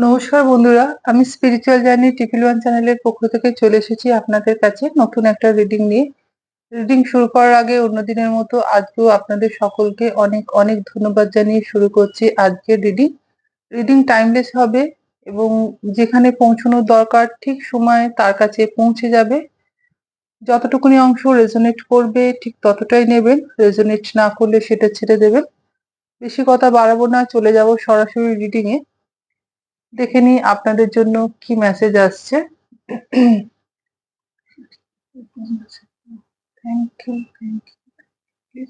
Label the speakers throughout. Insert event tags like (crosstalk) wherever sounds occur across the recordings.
Speaker 1: নমস্কার বন্ধুরা, আমি স্পিরিচুয়াল জার্নি টিপিল ওয়ান চ্যানেলের পক্ষ থেকে চলে এসেছি আপনাদের কাছে নতুন একটা রিডিং নিয়ে। রিডিং শুরু করার আগে অন্যদিনের মতো আজকেও আপনাদের সকলকে অনেক অনেক ধন্যবাদ জানিয়ে শুরু করছি আজকের রিডিং রিডিং টাইমলেস হবে এবং যেখানে পৌঁছানোর দরকার ঠিক সময়ে তার কাছে পৌঁছে যাবে। যতটুকুনি অংশ রেজোনেট করবে ঠিক ততটাই নেবেন রেজোনেট না করলে সেটা ছেড়ে দেবেন। বেশি কথা বাড়াবো না, চলে যাব সরাসরি রিডিং এ দেখে নিই আপনাদের জন্য কি মেসেজ আসছে। থ্যাংক ইউ থ্যাংক ইউ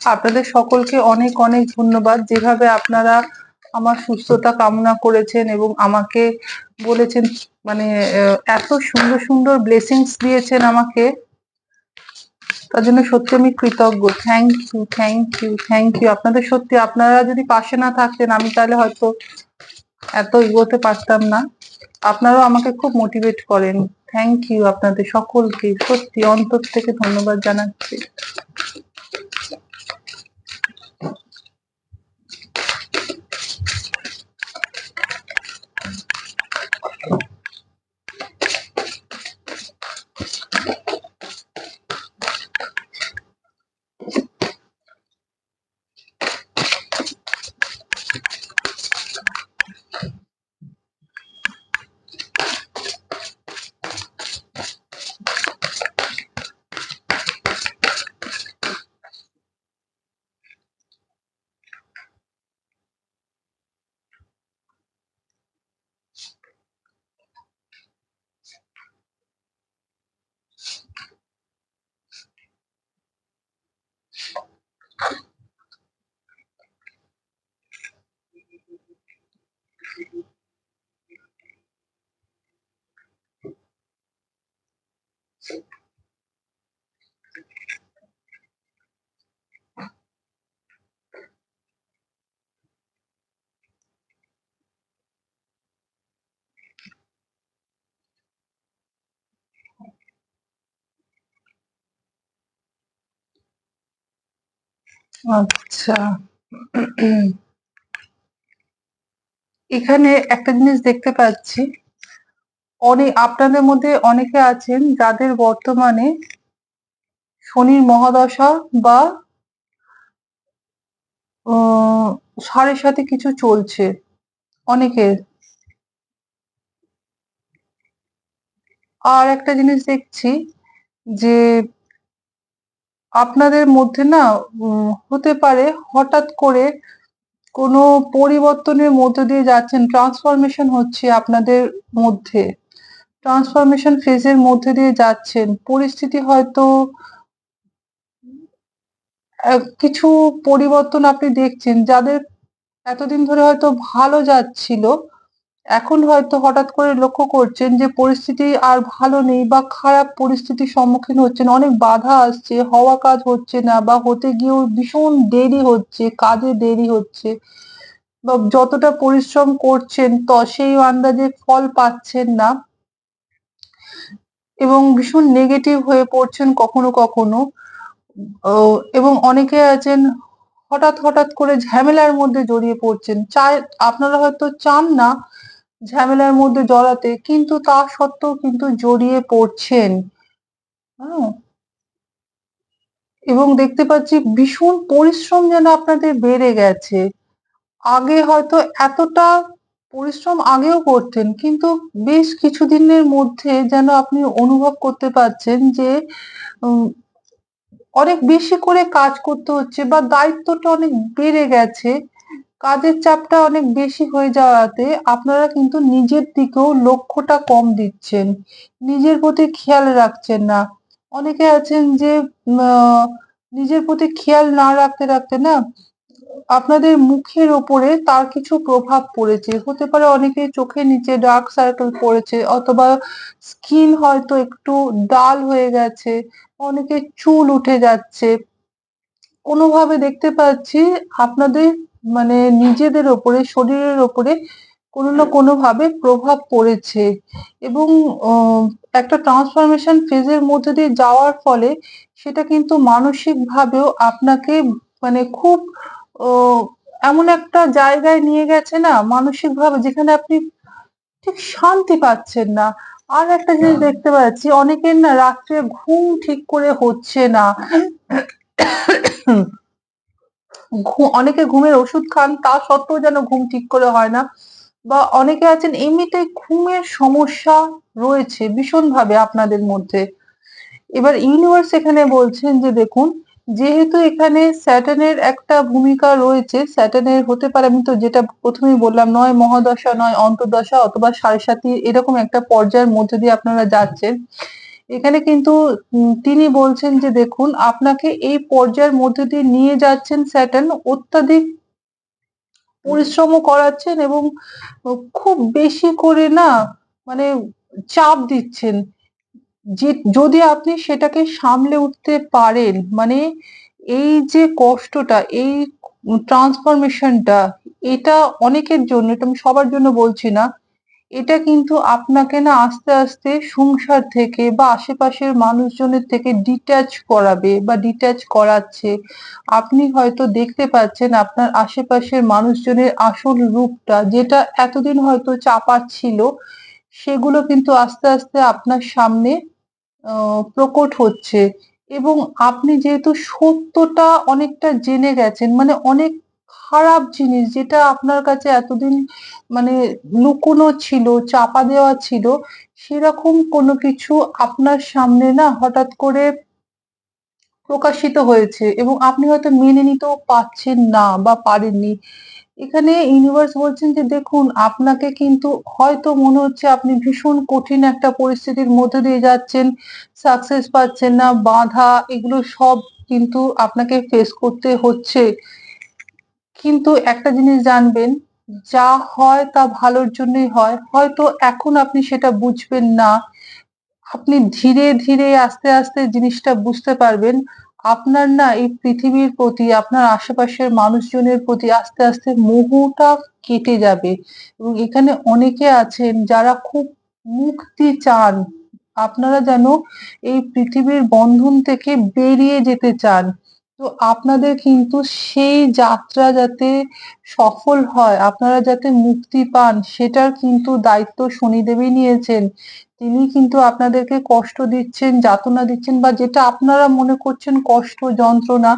Speaker 1: আপনাদের সকলকে অনেক অনেক ধন্যবাদ। যেভাবে আপনারা আমার সুস্থতা কামনা করেছেন এবং আমাকে বলেছেন মানে এত সুন্দর সুন্দর ব্লেসিংস দিয়েছেন আমাকে, তার জন্য সত্যি আমি কৃতজ্ঞ। Thank you thank you thank you আপনাদের সত্যি, আপনারা যদি পাশে না থাকতেন, আমি তাহলে হয়তো এত এগোতে পারতাম না। আপনারাও আমাকে খুব মোটিভেট করেন। থ্যাংক ইউ আপনাদের সকলকে। সত্যি, অন্তর থেকে ধন্যবাদ জানাচ্ছি। আচ্ছা। এখানে একটা জিনিস দেখতে পাচ্ছি। অনেক আপনাদের মধ্যে অনেকে আছেন যাদের বর্তমানে শনির মহাদশা বা সাড়ে সাথে কিছু চলছে। অনেকের আর একটা জিনিস দেখছি যে আপনাদের মধ্যে না হতে পারে হঠাৎ করে কোনো পরিবর্তনের মধ্য দিয়ে যাচ্ছেন ট্রান্সফরমেশন হচ্ছে আপনাদের মধ্যে। ট্রান্সফরমেশন ফেজের মধ্যে দিয়ে যাচ্ছেন, পরিস্থিতি হয়তো কিছু পরিবর্তন আপনি দেখছেন, যাদের এতদিন ধরে হয়তো ভালো যাচ্ছিল এখন হয়তো হঠাৎ করে লক্ষ্য করছেন যে পরিস্থিতি আর ভালো নেই বা খারাপ পরিস্থিতির সম্মুখীন হচ্ছেন। অনেক বাধা আসছে, হওয়া কাজ হচ্ছে না বা হতে গিয়েও ভীষণ দেরি হচ্ছে, কাজে দেরি হচ্ছে। বা যতটা পরিশ্রম করছেন তো সেই আন্দাজে ফল পাচ্ছেন না। এবং ভীষণ নেগেটিভ হয়ে পড়ছেন কখনো কখনো। এবং অনেকে আছেন হঠাৎ হঠাৎ করে ঝামেলার মধ্যে জড়িয়ে পড়ছেন। চায়, আপনারা হয়তো চান না ঝামেলার মধ্যে জড়াতে, কিন্তু তা সত্ত্বেও কিন্তু জড়িয়ে পড়ছেন। হ্যাঁ। এবং দেখতে পাচ্ছি ভীষণ পরিশ্রম যেন আপনাদের বেড়ে গেছে। আগে হয়তো এতটা পরিশ্রম আগেও করতেন, কিন্তু বেশ কিছুদিনের মধ্যে যেন আপনি অনুভব করতে পারছেন যে অনেক বেশি করে কাজ করতে হচ্ছে বা দায়িত্বটা অনেক বেড়ে গেছে। কাজের চাপটা অনেক বেশি হয়ে যাওয়াতে আপনারা কিন্তু নিজের দিকেও লক্ষ্যটা কম দিচ্ছেন। নিজের প্রতি খেয়াল রাখছেন না। অনেকে আছেন যে নিজের প্রতি খেয়াল না রাখতে রাখতে না, আপনাদের মুখের ওপরে তার কিছু প্রভাব পড়েছে। হতে পারে অনেকে চোখের নিচে ডার্ক সার্কেল পড়েছে, অথবা স্কিন হয়তো একটু ডাল হয়ে গেছে, অনেকে চুল উঠে যাচ্ছে। কোনোভাবে দেখতে পাচ্ছি আপনাদের মানে নিজেদের ওপরে শরীরের ওপরে কোনো না কোনোভাবে প্রভাব পড়েছে। এবং একটা ট্রান্সফরমেশন ফেজের মধ্যে দিয়ে যাওয়ার ফলে সেটা কিন্তু মানসিক ভাবেও আপনাকে মানে খুব এমন একটা জায়গায় নিয়ে গেছে না মানসিক ভাবে যেখানে আপনি ঠিক শান্তি পাচ্ছেন না। আর একটা জিনিস দেখতে পাচ্ছি অনেকের না রাত্রে ঘুম ঠিক করে হচ্ছে না। অনেকে ঘুমের ওষুধ খান, তা সত্ত্বেও যেন ঘুম ঠিক করে হয় না। বা অনেকে আছেন এমনিতেই ঘুমের সমস্যা রয়েছে ভীষণভাবে আপনাদের মধ্যে। এবার ইউনিভার্স এখানে বলছেন যে, দেখুন, যেহেতু এখানে স্যাটার্নের একটা ভূমিকা রয়েছে, স্যাটার্নের হতে পারে, আমি তো যেটা প্রথমেই বললাম, নয় মহাদশা, নয় অন্তর্দশা অথবা সাড়ে সাতি এরকম একটা পর্যায়ের মধ্যে দিয়ে আপনারা যাচ্ছেন। এখানে কিন্তু তিনি বলছেন যে দেখুন, আপনাকে এই পর্যায়ের মধ্যে দিয়ে নিয়ে যাচ্ছেন স্যাটার্ন অত্যাধিক পরিশ্রমও করাচ্ছেন এবং খুব বেশি করে না মানে চাপ দিচ্ছেন। যে, যদি আপনি সেটাকে সামলে উঠতে পারেন মানে এই যে কষ্টটা, এই ট্রান্সফরমেশনটা এটা অনেকের জন্য, এটা আমি সবার জন্য বলছি না এটা কিন্তু আপনাকে না আস্তে আস্তে সংসার থেকে বা আশেপাশের মানুষজনের থেকে ডিট্যাচ করাবে বা ডিট্যাচ করাচ্ছে। আপনি হয়তো দেখতে পাচ্ছেন আপনার আশেপাশের মানুষজনের আসল রূপটা, যেটা এতদিন হয়তো চাপা ছিল, সেগুলো কিন্তু আস্তে আস্তে আপনার সামনে প্রকট হচ্ছে। এবং আপনি যেহেতু সত্যটা অনেকটা জেনে গেছেন মানে অনেক খারাপ জিনিস যেটা আপনার কাছে এতদিন মানে লুকোনো ছিল, চাপা দেওয়া ছিল, সেরকম কোনো কিছু আপনার সামনে না হঠাৎ করে প্রকাশিত হয়েছে এবং আপনি হয়তো মেনে নিতেও পারছেন না বা পারেননি। এখানে ইউনিভার্স বলছেন যে, দেখুন, আপনাকে কিন্তু হয়তো মনে হচ্ছে আপনি ভীষণ কঠিন একটা পরিস্থিতির মধ্যে দিয়ে যাচ্ছেন সাকসেস পাচ্ছেন না, বাধা, এগুলো সব কিন্তু আপনাকে ফেস করতে হচ্ছে। কিন্তু একটা জিনিস জানবেন, যা হয় তা ভালোর জন্যই হয়। হয়তো এখন আপনি সেটা বুঝবেন না। আপনি ধীরে ধীরে আস্তে আস্তে জিনিসটা বুঝতে পারবেন। আপনার না এই পৃথিবীর প্রতি, আপনার আশেপাশের মানুষজনের প্রতি আস্তে আস্তে মোহটা কেটে যাবে। এবং এখানে অনেকে আছেন যারা খুব মুক্তি চান। আপনারা যেন এই পৃথিবীর বন্ধন থেকে বেরিয়ে যেতে চান। তো আপনাদের কিন্তু সেই যাত্রা যাতে সফল হয়, আপনারা যাতে মুক্তি পান, সেটার কিন্তু দায়িত্ব শনিদেবই নিয়েছেন। তিনি কিন্তু আপনাদেরকে কষ্ট দিচ্ছেন, যাতনা দিচ্ছেন বা যেটা আপনারা মনে করছেন কষ্ট, যন্ত্রণা,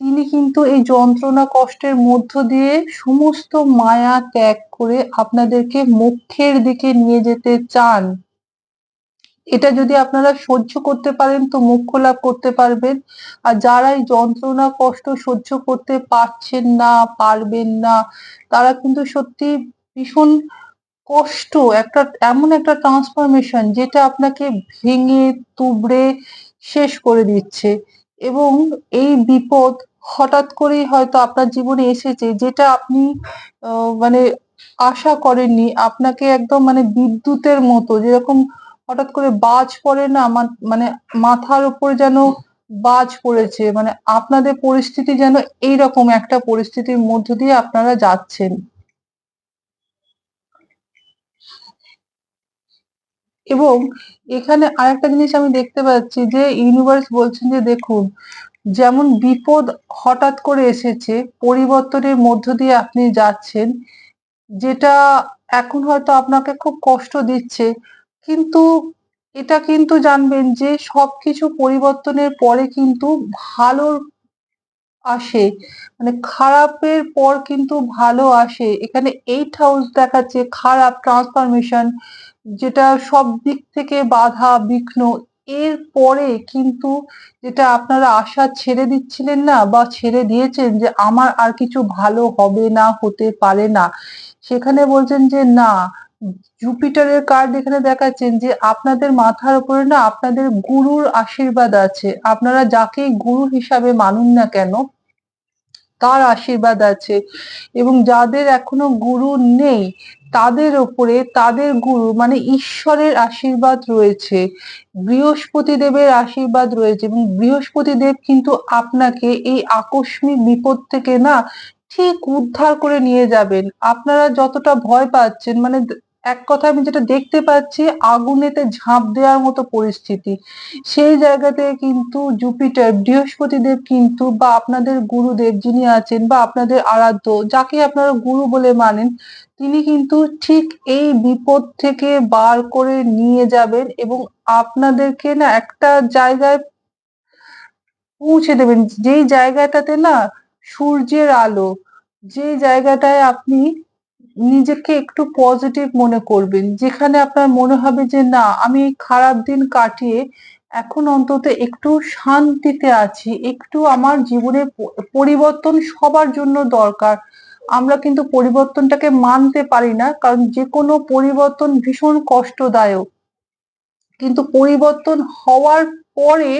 Speaker 1: তিনি কিন্তু এই যন্ত্রণা, কষ্টের মধ্য দিয়ে সমস্ত মায়া ত্যাগ করে আপনাদেরকে মোক্ষের দিকে নিয়ে যেতে চান। এটা যদি আপনারা সহ্য করতে পারেন তো মুখ্য লাভ করতে পারবেন। আর যারা এই যন্ত্রণা, কষ্ট সহ্য করতে পারছেন না, পারবেন না, তারা কিন্তু সত্যি ভীষণ কষ্ট, একটা, এমন একটা ট্রান্সফরমেশন যেটা আপনাকে ভেঙে, তুবড়ে শেষ করে দিচ্ছে। এবং এই বিপদ হঠাৎ করেই হয়তো আপনার জীবনে এসেছে যেটা আপনি মানে আশা করেননি। আপনাকে একদম মানে বিদ্যুতের মতো যেরকম হঠাৎ করে বাজ পড়ে না? মানে মাথার উপর যেন বাজ পড়েছে। মানে আপনাদের পরিস্থিতি যেন এইরকম একটা পরিস্থিতির মধ্য দিয়ে আপনারা যাচ্ছেন। এবং এখানে আরেকটা জিনিস আমি দেখতে পাচ্ছি যে ইউনিভার্স বলছেন যে, দেখুন, যেমন বিপদ হঠাৎ করে এসেছে, পরিবর্তনের মধ্য দিয়ে আপনি যাচ্ছেন, যেটা এখন হয়তো আপনাকে খুব কষ্ট দিচ্ছে। কিন্তু এটা কিন্তু জানবেন যে সবকিছু পরিবর্তনের পরে কিন্তু ভালো আসে মানে খারাপের পর কিন্তু ভালো আসে। এখানে এইট হাউস দেখাচ্ছে, খারাপ ট্রান্সফরমেশন যেটা সব দিক থেকে বাধা, বিঘ্ন, এর পরে কিন্তু যেটা আপনারা আশা ছেড়ে দিচ্ছিলেন না বা ছেড়ে দিয়েছেন যে আমার আর কিছু ভালো হবে না, হতে পারে না। সেখানে বলছেন যে না জুপিটারের কার্ড এখানে দেখাচ্ছেন যে আপনাদের মাথার উপরে না আপনাদের গুরুর আশীর্বাদ আছে। আপনারা যাকেই গুরু হিসাবে মানুন না কেন, তার আশীর্বাদ আছে। এবং যাদের এখনও গুরু নেই, তাদের ওপরে তাদের গুরু মানে ঈশ্বরের আশীর্বাদ রয়েছে। বৃহস্পতি দেবের আশীর্বাদ রয়েছে এবং বৃহস্পতি দেব কিন্তু আপনাকে এই আকস্মিক বিপদ থেকে না ঠিক উদ্ধার করে নিয়ে যাবেন। আপনারা যতটা ভয় পাচ্ছেন মানে এক কথা আমি যেটা দেখতে পাচ্ছি, আগুনেতে ঝাঁপ দেওয়ার মতো পরিস্থিতি। সেই জায়গাতে কিন্তু জুপিটার বৃহস্পতি দেব কিন্তু বা আপনাদের গুরুদেব যিনি আছেন বা আপনাদের আরাধ্য, যাকে আপনারা গুরু বলে মানেন, তিনি কিন্তু ঠিক এই বিপদ থেকে বার করে নিয়ে যাবেন এবং আপনাদেরকে না একটা জায়গায় পৌঁছে দেবেন। যেই জায়গাটাতে না সূর্যের আলো যে জায়গাটায় আপনি নিজেকে একটু পজিটিভ মনে করবেন। যেখানে আপনার মনে হবে যে, না, আমি খারাপ দিন কাটিয়ে এখন অন্তত একটু শান্তিতে আছি, একটু আমার জীবনে পরিবর্তন সবার জন্য দরকার। আমরা কিন্তু পরিবর্তনটাকে মানতে পারি না, কারণ যে কোনো পরিবর্তন ভীষণ কষ্টদায়ক। কিন্তু পরিবর্তন হওয়ার পরে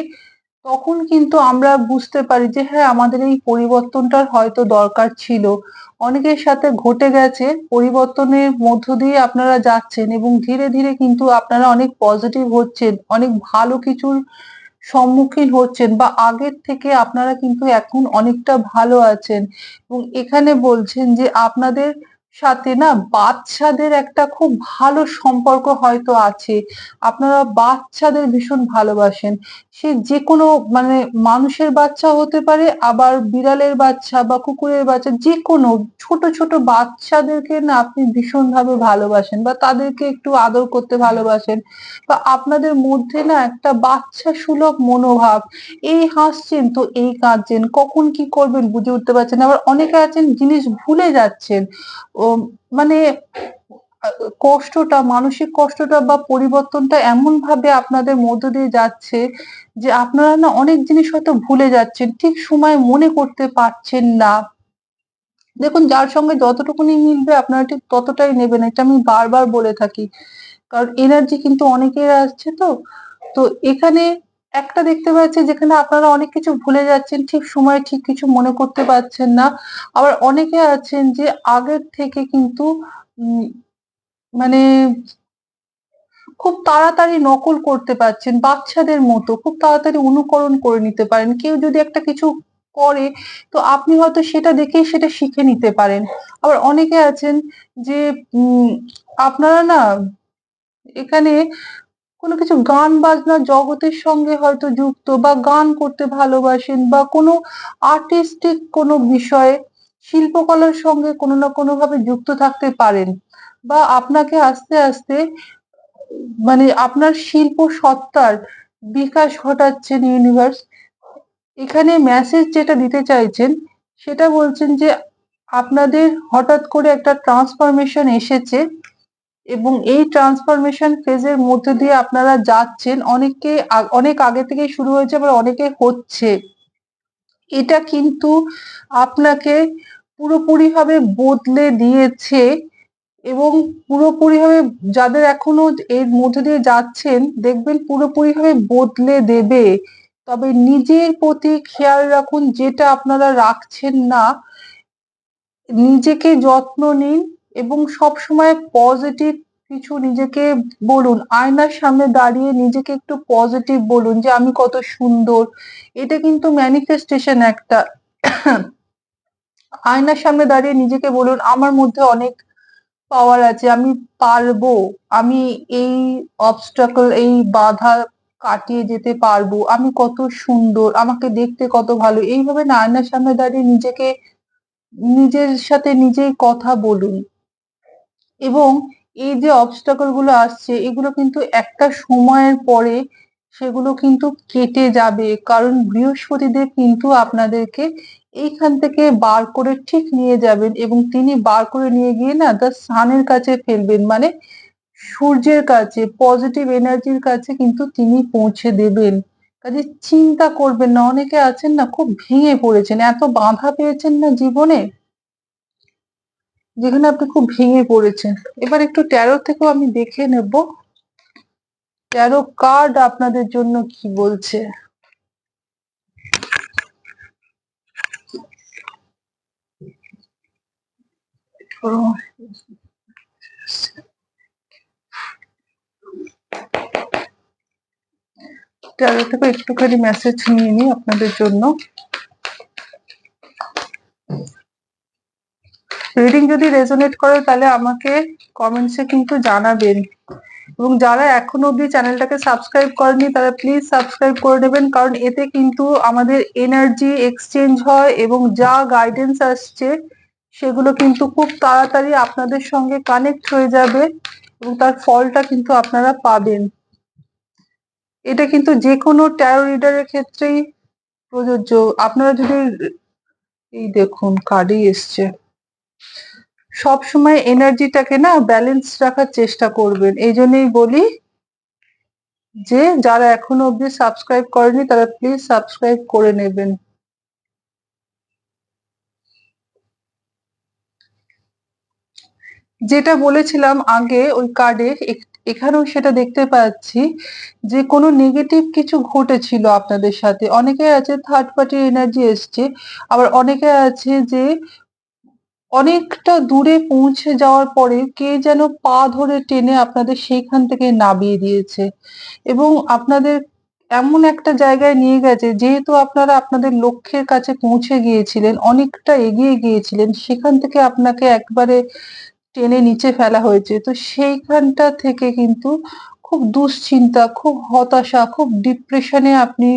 Speaker 1: তখন কিন্তু আমরা বুঝতে পারি যে হ্যাঁ আমাদের এই পরিবর্তনটার হয়তো দরকার ছিল। অনেকের সাথে ঘটে গেছে, পরিবর্তনের মধ্য দিয়ে আপনারা যাচ্ছেন এবং ধীরে ধীরে কিন্তু আপনারা অনেক পজিটিভ হচ্ছেন, অনেক ভালো কিছুর সম্মুখীন হচ্ছেন বা আগের থেকে আপনারা কিন্তু এখন অনেকটা ভালো আছেন। এবং এখানে বলছেন যে, আপনাদের সাথে না বাচ্চাদের একটা খুব ভালো সম্পর্ক হয়তো আছে। আপনারা বাচ্চাদের ভীষণ ভালোবাসেন। সে যে কোনো মানে মানুষের বাচ্চা হতে পারে, আবার বিড়ালের বাচ্চা বা কুকুরের বাচ্চা যে কোনো ছোট ছোট বাচ্চাদেরকে না আপনি ভীষণভাবে ভালোবাসেন বা তাদেরকে একটু আদর করতে ভালোবাসেন বা আপনাদের মধ্যে না একটা বাচ্চা সুলভ মনোভাব, এই হাসছেন তো এই কাঁদছেন, কখন কি করবেন বুঝে উঠতে পারছেন আবার অনেকে আছেন জিনিস ভুলে যাচ্ছেন। ও মানে কষ্টটা, মানসিক কষ্টটা বা পরিবর্তনটা এমন ভাবে আপনাদের মধ্য দিয়ে যাচ্ছে যে আপনারা না অনেক জিনিস হয়তো ভুলে যাচ্ছেন, ঠিক সময় মনে করতে পারছেন না। দেখুন, যার সঙ্গে যতটুকুনি মিলবে আপনারা ঠিক ততটাই নেবেন। এটা আমি বারবার বলে থাকি। কারণ এনার্জি কিন্তু অনেকের আসছে তো। তো এখানে একটা দেখতে পাচ্ছি যেখানে আপনারা অনেক কিছু ভুলে যাচ্ছেন, ঠিক সময় ঠিক কিছু মনে করতে পারছেন না। আবার অনেকে আছেন যে আগের থেকে কিন্তু মানে খুব তাড়াতাড়ি নকল করতে পারছেন, বাচ্চাদের মতো খুব তাড়াতাড়ি অনুকরণ করে নিতে পারেন। কেউ যদি একটা কিছু করে, তো আপনি হয়তো সেটা দেখেই সেটা শিখে নিতে পারেন। আবার অনেকে আছেন যে আপনারা না, এখানে কোনো কিছু গান বাজনা জগতের সঙ্গে হয়তো যুক্ত বা গান করতে ভালোবাসেন বা কোনো আর্টিস্টিক কোনো বিষয়ে শিল্পকলার সঙ্গে কোনো না কোনো ভাবে যুক্ত থাকতে পারেন বা আপনাকে আস্তে আস্তে মানে আপনার শিল্প সত্তার বিকাশ ঘটাচ্ছেন ইউনিভার্স এখানে মেসেজ যেটা দিতে চাইছেন সেটা বলছেন যে আপনাদের হঠাৎ করে একটা ট্রান্সফরমেশন এসেছে। এবং এই ট্রান্সফরমেশন ফেজের মধ্যে দিয়ে আপনারা যাচ্ছেন অনেকে অনেক আগে থেকে শুরু হয়েছে, আবার অনেকে হচ্ছে। এটা কিন্তু আপনাকে পুরোপুরিভাবে বদলে দিয়েছে এবং পুরোপুরিভাবে যাদের এখনও এর মধ্যে দিয়ে যাচ্ছেন, দেখবেন পুরোপুরিভাবে বদলে দেবে। তবে নিজের প্রতি খেয়াল রাখুন, যেটা আপনারা রাখছেন না, নিজেকে যত্ন নিন এবং সবসময় পজিটিভ কিছু নিজেকে বলুন, আয়নার সামনে দাঁড়িয়ে নিজেকে একটু পজিটিভ বলুন যে আমি কত সুন্দর। এটা কিন্তু ম্যানিফেস্টেশন একটা। (coughs) আয়নার সামনে দাঁড়িয়ে নিজেকে বলুন, আমার মধ্যে অনেক পাওয়ার আছে, আমি পারব, আমি এই অবস্টাকল এই বাধা কাটিয়ে যেতে পারব, আমি কত সুন্দর, আমাকে দেখতে কত ভালো। এইভাবে না, আয়নার সামনে দাঁড়িয়ে নিজেকে, নিজের সাথে নিজেই কথা বলুন। এবং এই যে অবস্টাকলগুলো আসছে, এগুলো কিন্তু একটা সময়ের পরে সেগুলো কিন্তু কেটে যাবে। কারণ বৃহস্পতিদেব কিন্তু আপনাদেরকে এইখান থেকে বার করে ঠিক নিয়ে যাবেন এবং তিনি বার করে নিয়ে গিয়ে না দ্য সানের কাছে ফেলবেন। মানে সূর্যের কাছে পজিটিভ এনার্জির কাছে কিন্তু তিনি পৌঁছে দেবেন। কাজে চিন্তা করবেন না, অনেকে আছেন না খুব ভেঙে পড়েছেন, এত বাধা পেয়েছেন না জীবনে। যেখানে আপনি খুব ভেঙে পড়েছেন। এবার একটু ট্যারো থেকেও আমি দেখে নেব। ট্যারো কার্ড আপনাদের জন্য কি বলছে? ট্যারো থেকে একটুখানি মেসেজ নিয়ে নিই আপনাদের জন্য। রিডিং যদি রেজোনেট করে, তাহলে আমাকে কমেন্টসে কিন্তু জানাবেন। এবং যারা এখনও অবধি চ্যানেলটাকে সাবস্ক্রাইব করেনি তারা প্লিজ সাবস্ক্রাইব করে নেবেন কারণ এতে কিন্তু আমাদের এনার্জি এক্সচেঞ্জ হয় এবং যা গাইডেন্স আসছে, সেগুলো কিন্তু খুব তাড়াতাড়ি আপনাদের সঙ্গে কানেক্ট হয়ে যাবে এবং তার ফলটা কিন্তু আপনারা পাবেন। এটা কিন্তু যে কোনো ট্যারো রিডারের ক্ষেত্রেই প্রযোজ্য। আপনারা যদি এই দেখুন কার্ডই এসছে। সব সময় এনার্জিটাকে না ব্যালেন্স রাখার চেষ্টা করবেন। এই জন্যই বলি যে, যারা এখনও অবধি সাবস্ক্রাইব করেনি তারা প্লিজ সাবস্ক্রাইব করে নেবেন। যেটা বলেছিলাম আগে ওই কার্ডে এখানেও সেটা দেখতে পাচ্ছি যে, কোনো নেগেটিভ কিছু ঘটেছিল আপনাদের সাথে। অনেকে আছে থার্ড পার্টির এনার্জি এসছে, আবার অনেকে আছে যে অনেকটা দূরে পৌঁছে যাওয়ার পরে কে যেন পা ধরে টেনে আপনাদের সেইখান থেকে নামিয়ে দিয়েছে। এবং আপনাদের এমন একটা জায়গায় নিয়ে গেছে, যেহেতু আপনারা আপনাদের লক্ষ্যের কাছে পৌঁছে গিয়েছিলেন, অনেকটা এগিয়ে গিয়েছিলেন, সেখান থেকে আপনাকে একবারে টেনে নিচে ফেলা হয়েছে। তো সেইখানটা থেকে কিন্তু খুব দুশ্চিন্তা, খুব হতাশা, খুব ডিপ্রেশনে আপনি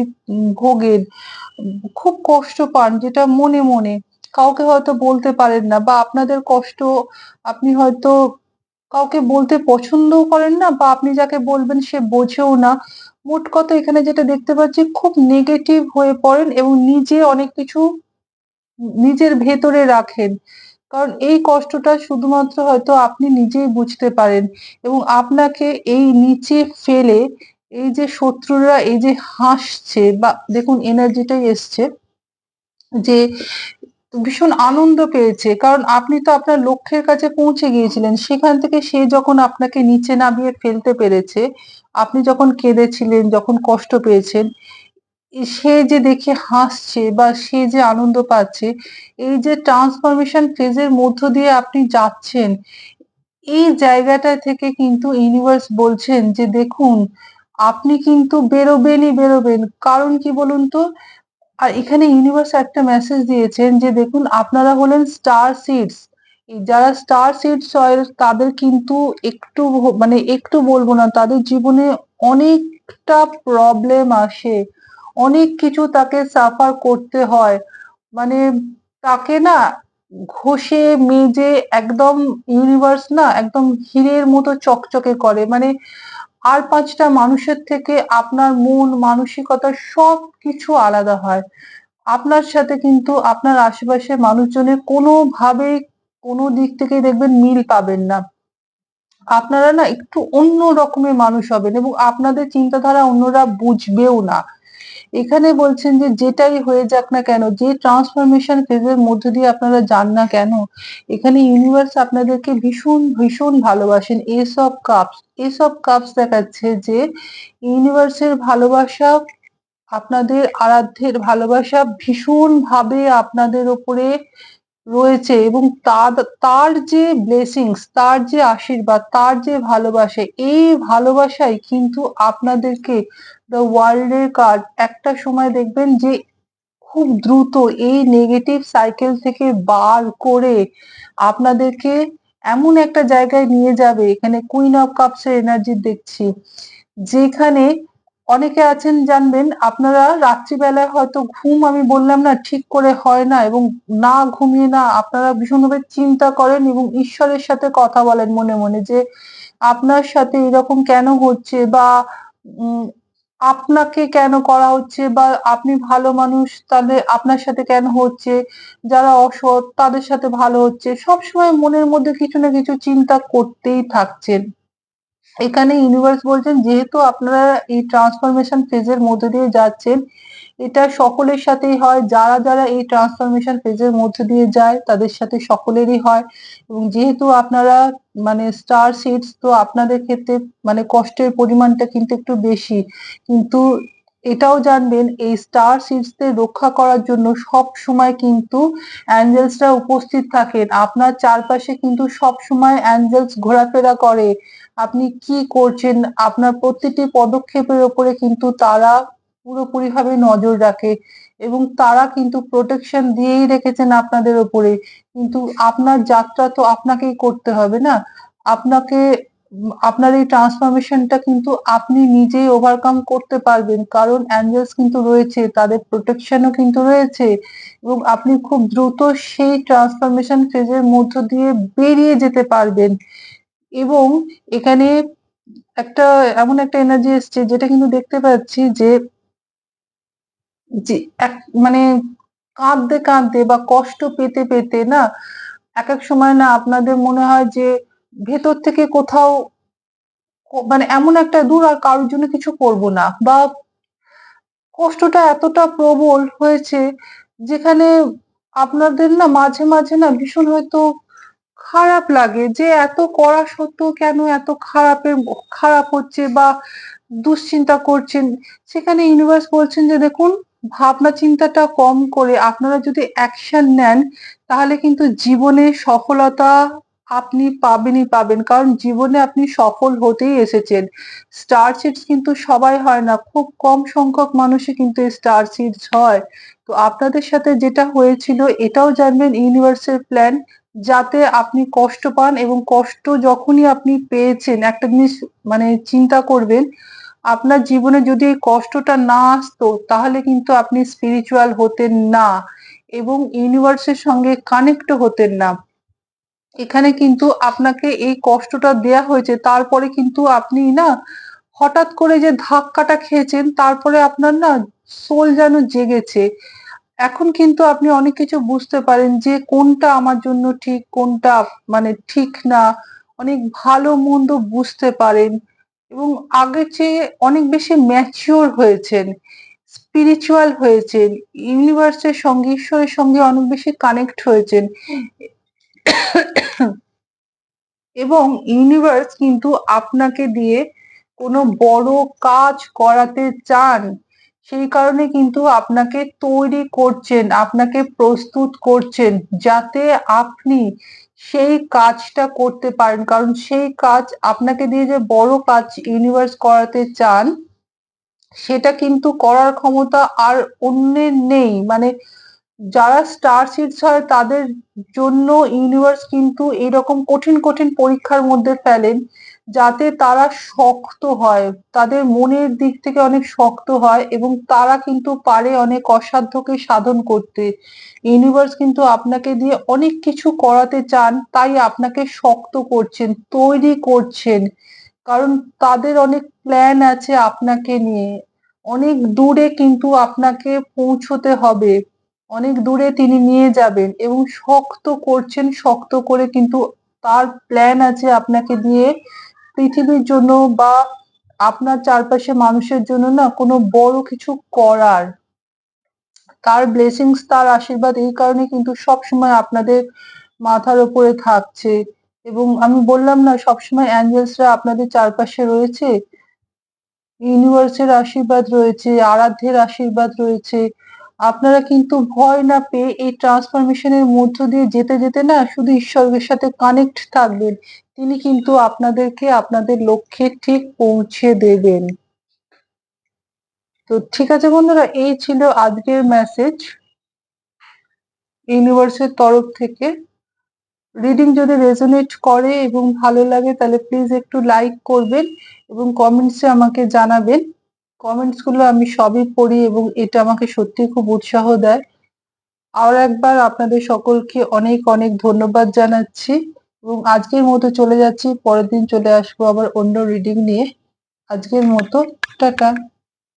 Speaker 1: ভোগেন। খুব কষ্ট পান, যেটা মনে মনে কাউকে হয়তো বলতে পারেন না বা আপনাদের কষ্ট আপনি হয়তো কাউকে বলতে পছন্দও করেন না বা আপনি যাকে বলবেন সে বোঝেও না। মোট কথা এখানে যেটা দেখতে পাচ্ছি, খুব নেগেটিভ হয়ে পড়েন এবং নিজে অনেক কিছু নিজের ভেতরে রাখেন। কারণ এই কষ্টটা শুধুমাত্র হয়তো আপনি নিজেই বুঝতে পারেন এবং আপনাকে এই নিচে ফেলে এই যে শত্রুরা, এই যে হাসছে বা দেখুন এনার্জিটাই এসছে যে ভীষণ আনন্দ পেয়েছে। কারণ আপনি তো আপনার লক্ষ্যের কাছে পৌঁছে গিয়েছিলেন। সেখান থেকে সে যখন আপনাকে নিচে নামিয়ে ফেলতে পেরেছে, আপনি যখন কেঁদেছিলেন, যখন কষ্ট পেয়েছেন সে যে দেখে হাসছে বা সে যে আনন্দ পাচ্ছে, এই যে ট্রান্সফরমেশন ফেজের মধ্য দিয়ে আপনি যাচ্ছেন, এই জায়গাটা থেকে কিন্তু ইউনিভার্স বলছেন যে, দেখুন, আপনি কিন্তু বেরোবেনই বেরোবেন। কারণ কি বলুন তো? আর এখানে ইউনিভার্স একটা মেসেজ দিয়েছেন যে দেখুন, আপনারা হলেন স্টার সিডস যারা স্টার সিড সয়েল তাদের কিন্তু একটু মানে একটু বলব না, তাদের জীবনে অনেকটা প্রবলেম আসে। অনেক কিছু তাকে সাফার করতে হয়। মানে তাকে না ঘষে মেজে একদম ইউনিভার্স না, একদম হীরের মতো চকচকে করে। মানে আর পাঁচটা মানুষের থেকে আপনার মন, মানসিকতা সব কিছু আলাদা হয়। আপনার সাথে কিন্তু আপনার আশেপাশে মানুষজনের কোনোভাবে কোনো দিক থেকে দেখবেন মিল পাবেন না। আপনারা না একটু অন্য রকমের মানুষ হবেন এবং আপনাদের চিন্তাধারা অন্যরা বুঝবেও না। এখানে বলছেন যে যেটাই হয়ে যাক না কেন, যে ট্রান্সফরমেশন ফেজের মধ্য দিয়ে আপনারা যান না কেন, এখানে ইউনিভার্স আপনাদেরকে ভীষণ ভীষণ ভালোবাসেন। এস এসব কাপস অফ কাপস দেখাচ্ছে যে ইউনিভার্সের ভালোবাসা, আপনাদের আরাধ্যের ভালোবাসা ভীষণ ভাবে আপনাদের ওপরে রয়েছে এবং তার যে ব্লেসিংস তার যে আশীর্বাদ, তার যে ভালোবাসা, এই ভালোবাসাই কিন্তু আপনাদেরকে দ্য ওয়ার্ল্ডের কার্ড একটা সময় দেখবেন যে খুব দ্রুত এই নেগেটিভ সাইকেল থেকে বার করে আপনাদেরকে এমন একটা জায়গায় নিয়ে যাবে, এখানে কুইন অফ কাপস এর এনার্জি দেখছি, যেখানে অনেকে আছেন জানবেন, আপনারা রাত্রিবেলায় হয়তো ঘুম আমি বললাম না ঠিক করে হয় না এবং না ঘুমিয়ে না আপনারা ভীষণভাবে চিন্তা করেন এবং ঈশ্বরের সাথে কথা বলেন মনে মনে যে আপনার সাথে এরকম কেন হচ্ছে বা আপনাকে কেন করা হচ্ছে বা আপনি ভালো মানুষ তাহলে আপনার সাথে কেন হচ্ছে? যারা অসৎ তাদের সাথে ভালো হচ্ছে? সব সময় মনের মধ্যে কিছু না কিছু চিন্তা করতেই থাকছেন। এখানে ইউনিভার্স বলছেন, যেহেতু আপনারা এই ট্রান্সফরমেশন ফেজের মধ্যে দিয়ে যাচ্ছেন, এটা সকলের সাথেই হয়। যারা যারা এই ট্রান্সফরমেশন ফেজের মধ্যে দিয়ে যায়, তাদের সাথে সকলেরই হয়। এবং যেহেতু আপনারা মানে স্টার সিডস তো আপনাদের ক্ষেত্রে মানে কষ্টের পরিমাণটা কিন্তু একটু বেশি। কিন্তু এটাও জানবেন, এই স্টার সিডসদের রক্ষা করার জন্য সব সময় কিন্তু অ্যাঞ্জেলসরা উপস্থিত থাকেন। আপনার চারপাশে কিন্তু সব সময় অ্যাঞ্জেলস ঘোরাফেরা করে। আপনি কি করছেন? আপনার প্রতিটি পদক্ষেপের ওপরে কিন্তু তারা পুরোপুরিভাবে নজর রাখে এবং তারা কিন্তু প্রোটেকশন দিয়েই রেখেছেন আপনাদের ওপরে কিন্তু আপনার যাত্রা তো আপনাকেই করতে হবে না? আপনাকে, আপনার এই ট্রান্সফরমেশনটা কিন্তু আপনি নিজেই ওভারকাম করতে পারবেন। কারণ অ্যাঞ্জেলস কিন্তু রয়েছে, তাদের প্রোটেকশনও কিন্তু রয়েছে এবং আপনি খুব দ্রুত সেই ট্রান্সফরমেশন ফেজের মধ্য দিয়ে বেরিয়ে যেতে পারবেন। এবং এখানে একটা, এমন একটা এনার্জি এসছে যেটা কিন্তু দেখতে পাচ্ছি যে যে এক মানে কাঁদতে কাঁদতে বা কষ্ট পেতে পেতে না এক এক সময় না আপনাদের মনে হয় যে ভেতর থেকে কোথাও মানে এমন একটা দূর আর কারোর জন্য কিছু করব না বা কষ্টটা এতটা প্রবল হয়েছে যেখানে আপনাদের না মাঝে মাঝে না ভীষণ হয়তো খারাপ লাগে যে এত করা সত্ত্বেও কেন এত খারাপের খারাপ হচ্ছে বা দুশ্চিন্তা করছেন? সেখানে ইউনিভার্স বলছেন যে, দেখুন, ভাবনা চিন্তাটা কম করে আপনারা যদি অ্যাকশন নেন, তাহলে কিন্তু জীবনে সফলতা আপনি পাবেনই পাবেন। কারণ জীবনে আপনি সফল হতেই এসেছেন। স্টার সিডস কিন্তু সবাই হয় না। খুব কম সংখ্যক মানুষই কিন্তু এই স্টার সিডস হয়। তো আপনাদের সাথে যেটা হয়েছিল, এটাও জানবেন ইউনিভার্সের প্ল্যান যাতে আপনি কষ্ট পান এবং কষ্ট যখনই আপনি পেয়েছেন, একটা জিনিস মানে চিন্তা করবেন, আপনার জীবনে যদি এই কষ্টটা না আসতো, তাহলে কিন্তু আপনি স্পিরিচুয়াল হতেন না এবং ইউনিভার্সের সঙ্গে কানেক্ট হতেন না। এখানে কিন্তু আপনাকে এই কষ্টটা দেয়া হয়েছে, তারপরে কিন্তু আপনি না হঠাৎ করে যে ধাক্কাটা খেয়েছেন, তারপরে আপনার না সোল যেন জেগেছে। এখন কিন্তু আপনি অনেক কিছু বুঝতে পারেন যে কোনটা আমার জন্য ঠিক, কোনটা মানে ঠিক না। অনেক ভালো মন্দ বুঝতে পারেন এবং আগের চেয়ে অনেক বেশি ম্যাচিওর হয়েছেন স্পিরিচুয়াল হয়েছেন ইউনিভার্সের সঙ্গে, ঈশ্বরের সঙ্গে অনেক বেশি কানেক্ট হয়েছেন। এবং ইউনিভার্স কিন্তু আপনাকে দিয়ে কোনো বড় কাজ করাতে চান, সেই কারণে কিন্তু আপনাকে তৈরি করছেন, আপনাকে প্রস্তুত করছেন, যাতে আপনি সেই কাজটা করতে পারেন। কারণ সেই কাজ আপনাকে দিয়ে যে বড় কাজ ইউনিভার্স করাতে চান, সেটা কিন্তু করার ক্ষমতা আর অন্যের নেই। মানে যারা স্টার সিডস হয়, তাদের জন্য ইউনিভার্স কিন্তু এরকম কঠিন কঠিন পরীক্ষার মধ্যে ফেলেন যাতে তারা শক্ত হয়। তাদের মনের দিক থেকে অনেক শক্ত হয় এবং তারা কিন্তু পারে অনেক অসাধ্যকে সাধন করতে। ইউনিভার্স কিন্তু আপনাকে দিয়ে অনেক কিছু করাতে চান, তাই আপনাকে শক্ত করছেন, তৈরি করছেন। কারণ তাদের অনেক প্ল্যান আছে আপনাকে নিয়ে। অনেক দূরে কিন্তু আপনাকে পৌঁছতে হবে। অনেক দূরে তিনি নিয়ে যাবেন এবং শক্ত করছেন, শক্ত করে কিন্তু তার প্ল্যান আছে আপনাকে দিয়ে পৃথিবীর জন্য বা আপনার চারপাশে মানুষের জন্য না কোনো বড় কিছু করার। তার ব্লেসিংস তার আশীর্বাদ এই কারণে কিন্তু সব সময় আপনাদের মাথার উপরে থাকছে। এবং আমি বললাম না, সবসময় অ্যাঞ্জেলসরা আপনাদের চারপাশে রয়েছে। ইউনিভার্সের আশীর্বাদ রয়েছে, আরাধ্যের আশীর্বাদ রয়েছে। আপনারা কিন্তু ভয় না পেয়ে এই ট্রান্সফরমেশনের মধ্য দিয়ে যেতে যেতে না শুধু ঈশ্বরের সাথে কানেক্ট থাকবেন। তিনি কিন্তু আপনাদেরকে আপনাদের লক্ষ্যে ঠিক পৌঁছে দেবেন। তো ঠিক আছে বন্ধুরা, এই ছিল আজকের মেসেজ ইউনিভার্সের তরফ থেকে। রিডিং যদি রেজোনেট করে এবং ভালো লাগে তাহলে প্লিজ একটু লাইক করবেন এবং কমেন্টসে আমাকে জানাবেন। কমেন্টসগুলো আমি সবই পড়ি এবং এটা আমাকে সত্যি খুব উৎসাহ দেয়। আর একবার আপনাদের সকলকে অনেক অনেক ধন্যবাদ জানাচ্ছি এবং আজকের মতো চলে যাচ্ছি। পরের দিন চলে আসব আবার অন্য রিডিং নিয়ে। আজকের মতো, টাটা।